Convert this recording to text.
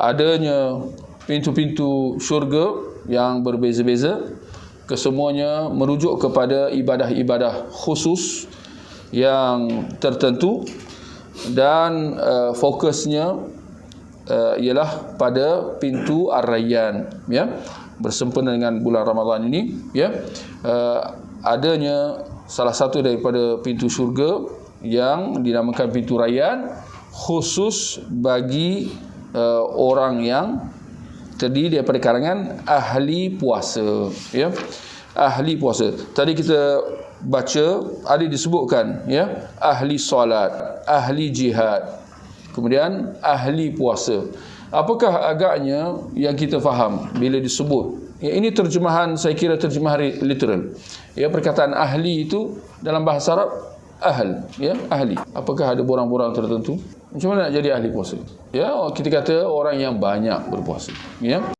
adanya pintu-pintu syurga yang berbeza-beza kesemuanya merujuk kepada ibadah-ibadah khusus yang tertentu dan uh, fokusnya uh, ialah pada pintu Ar-Rayyan ya bersempena dengan bulan Ramadan ini ya. Uh, adanya salah satu daripada pintu syurga yang dinamakan pintu Rayyan khusus bagi uh, orang yang terdiri daripada kalangan ahli puasa ya. Ahli puasa. Tadi kita baca ada disebutkan ya ahli solat ahli jihad kemudian ahli puasa. Apakah agaknya yang kita faham bila disebut? Ya, ini terjemahan saya kira terjemahan literal. Ya perkataan ahli itu dalam bahasa Arab ahl ya ahli. Apakah ada borang-borang tertentu? Macam mana nak jadi ahli puasa? Ya kita kata orang yang banyak berpuasa ya